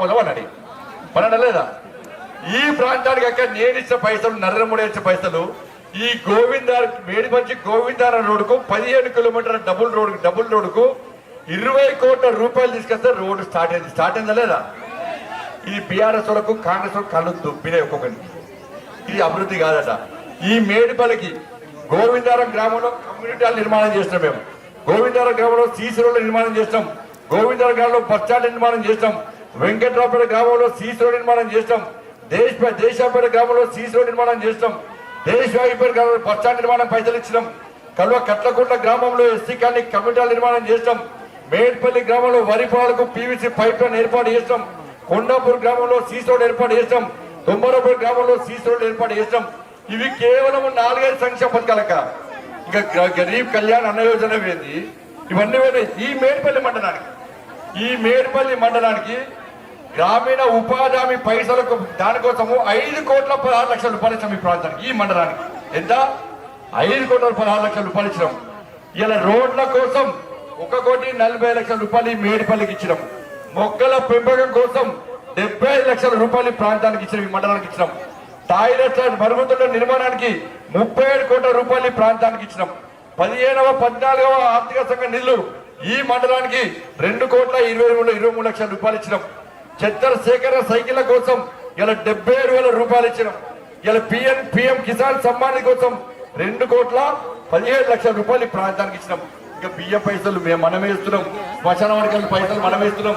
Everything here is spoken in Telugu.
మొదలు అన్నాడు లేదా? ఈ ప్రాంతానికి అక్కడ నేను ఇచ్చిన పైసలు నరేంద్రమోడీ ఇచ్చిన పైసలు ఈ గోవిందార్ మేడిపంచి గోవిందార రోడ్డుకు పదిహేను కిలోమీటర్ల డబుల్ రోడ్ డబుల్ రోడ్డుకు ఇరవై కోట్ల రూపాయలు తీసుకొస్తే రోడ్డు స్టార్ట్ అయింది. స్టార్ట్ అయిందా లేదా? ఇది బీఆర్ఎస్ వరకు కాంగ్రెస్ వరకు కళ్ళు దుప్పినే ఒక్కొక్కరికి. ఇది అభివృద్ధి కాదట. ఈ మేడిపల్లికి గోవిందారం గ్రామంలో కమ్యూనిటీ నిర్మాణం చేసినాం మేము. గోవిందారం గ్రామంలో సీసీ రోడ్ల నిర్మాణం చేసినాం. గోవిందారం గ్రామంలో బస్ స్టాండ్ నిర్మాణం చేసినాం. వెంకట్రావుపేట గ్రామంలో సీసీ రోడ్ నిర్మాణం చేసినాం. దేశ దేశాపేట గ్రామంలో సీసీ రోడ్ నిర్మాణం చేసినాం. దేశవాయిపేట గ్రామంలో బస్ స్టాండ్ నిర్మాణం పైసలు ఇచ్చినాం. కల్వ కట్లకుంట గ్రామంలో ఎస్సీ కాలనీ కమ్యూనిటీ నిర్మాణం చేసినాం. మేడ్పల్లి గ్రామంలో వరి పొలాలకు పీవీసీ పైప్ లైన్ ఏర్పాటు చేసినాం. కొండాపూర్ గ్రామంలో సీసీ రోడ్ ఏర్పాటు చేసినాం. తుమ్మరపూర్ గ్రామంలో సీసీ రోడ్ ఏర్పాటు చేసినాం. ఇవి కేవలం నాలుగైదు సంక్షేమ పథకాలక ఇంకా గరీబ్ కళ్యాణ్ అన్న యోజన ఇవన్నీ ఈ మేడ్పల్లి మండలానికి. ఈ మేడ్పల్లి మండలానికి గ్రామీణ ఉపాధి హామీ పైసలకు దానికోసము ఐదు కోట్ల పదహారు లక్షల రూపాయలు ఇచ్చాం ఈ ప్రాంతానికి ఈ మండలానికి. ఎంత? ఐదు కోట్ల పదహారు లక్షల రూపాయలు ఇచ్చినాం. ఇలా రోడ్ల కోసం ఒక కోటి నలభై లక్షల రూపాయలు ఈ మేడిపల్లికి ఇచ్చినాం. మొక్కల పెంపకం కోసం డెబ్బై లక్షల రూపాయలు ప్రాంతానికి ఇచ్చినాం ఈ మండలానికి ఇచ్చినాం. టాయిలెట్ల మరుగుతుల నిర్మాణానికి ముప్పై ఏడు కోట్ల రూపాయలు ఈ ప్రాంతానికి ఇచ్చినాం. పదిహేనవ పద్నాలుగవ ఆర్థిక సంఘ నిధులు ఈ మండలానికి రెండు కోట్ల ఇరవై మూడు ఇరవై మూడు లక్షల రూపాయలు ఇచ్చినాం. చంద్రశేఖర సేకరణ సైకిళ్ళ కోసం ఇలా డెబ్బై ఏడు వేల రూపాయలు ఇచ్చినాం. ఇలా పిఎం పిఎం కిసాన్ సమ్మాన్ కోసం రెండు కోట్ల పదిహేడు లక్షల రూపాయలు ఈ ప్రాంతానికి ఇచ్చినాం. ఇంకా బియ్యం పైసలు మేము మనం వేస్తున్నాం శ్మశాన వర్గాల పైసలు మనం వేస్తున్నాం